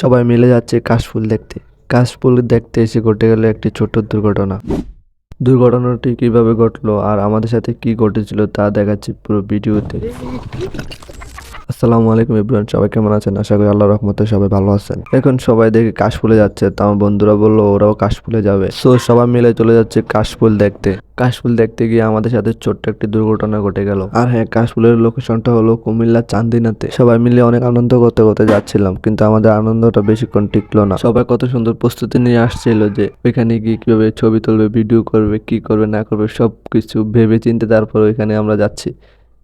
সবাই মিলে যাচ্ছে কাশফুল দেখতে। কাশফুল দেখতে এসে ঘটে গেল একটি ছোট্ট দুর্ঘটনা। দুর্ঘটনাটি কীভাবে ঘটলো আর আমাদের সাথে কি ঘটেছিল তা দেখাচ্ছি পুরো ভিডিওতে। আসসালামু আলাইকুম ইব্রাহিম সবাই কেমন আছেন? আশা করি আল্লাহ রহমতে সবাই ভালো আছেন। এখন সবাই দেখে কাশফুলে যাচ্ছে, তো আমার বন্ধুরা বলল ওরাও কাশফুলে যাবে। সো সবাই মিলে চলে যাচ্ছে কাশফুল দেখতে। কাশফুল দেখতে গিয়ে আমাদের সাথে ছোট্ট একটি দুর্ঘটনা ঘটে গেল। আর হ্যাঁ কাশফুলের লোকেশনটা হলো কুমিল্লা চান্দিনাতে। সবাই মিলে অনেক আনন্দ করতে করতে যাচ্ছিলাম, কিন্তু আমাদের আনন্দটা বেশিক্ষণ টিকলো না। সবাই কত সুন্দর প্রস্তুতি নিয়ে আসছিল যে ওইখানে গিয়ে কীভাবে ছবি তুলবে ভিডিও করবে, কি করবে, না করবে সব কিছু ভেবে চিন্তে তারপর ওইখানে আমরা যাচ্ছি।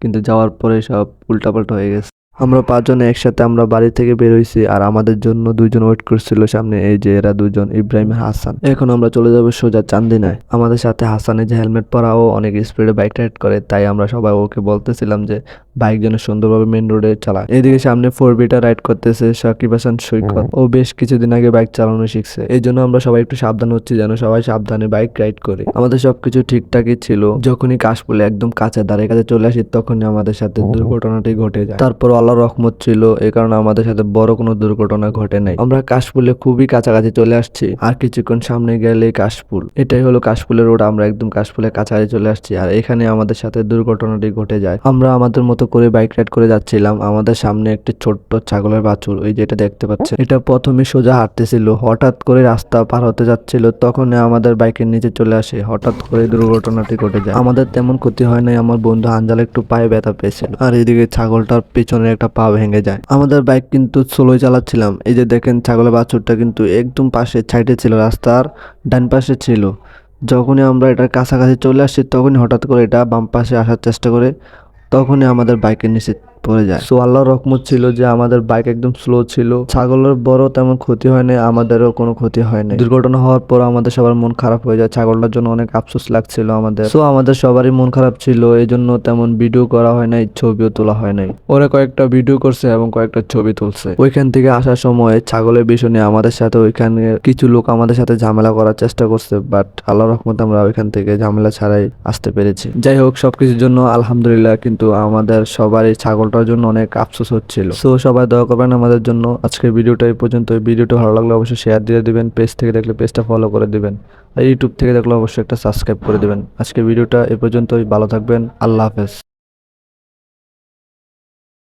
কিন্তু যাওয়ার পরে সব উল্টাপাল্টা হয়ে গেছে। আমরা পাঁচজন একসাথে আমরা বাড়ি থেকে বের হয়েছি আর আমাদের জন্য দুইজন ওয়েট করছিল সামনে এই যে এরা দুজন ইব্রাহিম হাসান। এখন আমরা চলে যাব সোজা চান্দিনায়। আমাদের সাথে হাসানের যে হেলমেট পরাও অনেক স্পিডে বাইক রাইড করে তাই আমরা সবাই ওকে বলতেছিলাম যে বাইক যেন সুন্দরভাবে মেন রোডে চালায়। এদিকে সামনে ফোর বিটা রাইড করতেছে সাকিব হাসান সৈকত। ও বেশ কিছুদিন আগে বাইক চালানো শিখছে। এই জন্য আমরা সবাই একটু সাবধান হচ্ছি যেন সবাই সাবধানে বাইক রাইড করে। আমাদের সবকিছু ঠিকঠাকই ছিল। যখনই কাশফুলে একদম কাছে দাঁড়িয়ে কাছে চলে আসি তখনই আমাদের সাথে দুর্ঘটনাটি ঘটে যায়। তারপর আল্লাহ রহমত ছিল, এ কারণে আমাদের সাথে বড় কোনো দুর্ঘটনা ঘটে নাই। আমরা কাশফুলে খুবই কাছাকাছি চলে আসছি, আর কিছুক্ষণ সামনে গেলে কাশফুল। এটাই হলো কাশফুলের রোড, আমরা একদম কাশফুলের কাছাকাছি চলে আসছি, আর এখানে আমাদের সাথে দুর্ঘটনাটি ঘটে যায়। আমরা আমাদের মতো করে বাইক রাইড করে যাচ্ছিলাম, আমাদের সামনে একটি ছোট্ট ছাগলের বাছুর, ওই যেটা দেখতে পাচ্ছেন। এটা প্রথমে সোজা হাঁটতেছিল, হঠাৎ করে রাস্তা পার হতে যাচ্ছিল তখন আমাদের বাইকের নিচে চলে আসে, হঠাৎ করে দুর্ঘটনাটি ঘটে যায়। আমাদের তেমন ক্ষতি হয় নাই, আমার বন্ধু হানজাল একটু পায়ে ব্যথা পেয়েছিল। আর এদিকে ছাগলটার পেছনে একটা পা ভেঙে যায়। আমাদের বাইক কিন্তু স্লোই চালাচ্ছিলাম। এই যে দেখেন, ছাগলের বাছুরটা কিন্তু একদম পাশে সাইডে ছিল, রাস্তার ডান পাশে ছিল। যখনই আমরা এটার কাছাকাছি চলে আসছি, তখনই হঠাৎ করে এটা বাম পাশে আসার চেষ্টা করে, তখনই আমাদের বাইকের নিচে পড়ে যায়। সো আল্লাহর রহমত ছিল যে আমাদের বাইক একদম স্লো ছিল। ছাগলের বড় তেমন ক্ষতি হয় নাই, আমাদেরও কোনো ক্ষতি হয় নাই। দুর্ঘটনা হওয়ার পর আমাদের সবার মন খারাপ হয়ে যায়। ছাগলটার জন্য অনেক আফসোস লাগছিল আমাদের। সো আমাদের সবারই মন খারাপ ছিল এই জন্য তেমন ভিডিও করা হয় নাই, ছবিও তোলা হয় নাই। ওরা কয়েকটা ভিডিও করছে এবং কয়েকটা ছবি তুলছে। ওইখান থেকে আসার সময় ছাগলের বিষয় নিয়ে আমাদের সাথে ওইখানে কিছু লোক আমাদের সাথে ঝামেলা করার চেষ্টা করছে বাট আল্লাহ রহমত আমরা ওইখান থেকে ঝামেলা ছাড়াই আসতে পেরেছি। যাই হোক, সবকিছুর জন্য আলহামদুলিল্লাহ, কিন্তু আমাদের সবারই ছাগলটার জন্য অনেক আফসোস হচ্ছিল। সো সবাই দয়া করবেন আমাদের জন্য আজকের ভিডিওটা এই পর্যন্ত। ভিডিওটা ভালো লাগলে অবশ্যই শেয়ার দিয়ে দিবেন পেজ থেকে দেখলে পেজটা ফলো করে দিবেন। আর ইউটিউব থেকে দেখলে অবশ্যই একটা সাবস্ক্রাইব করে দিবেন। আজকের ভিডিওটা এই পর্যন্তই, ভালো থাকবেন, আল্লাহ হাফেজ।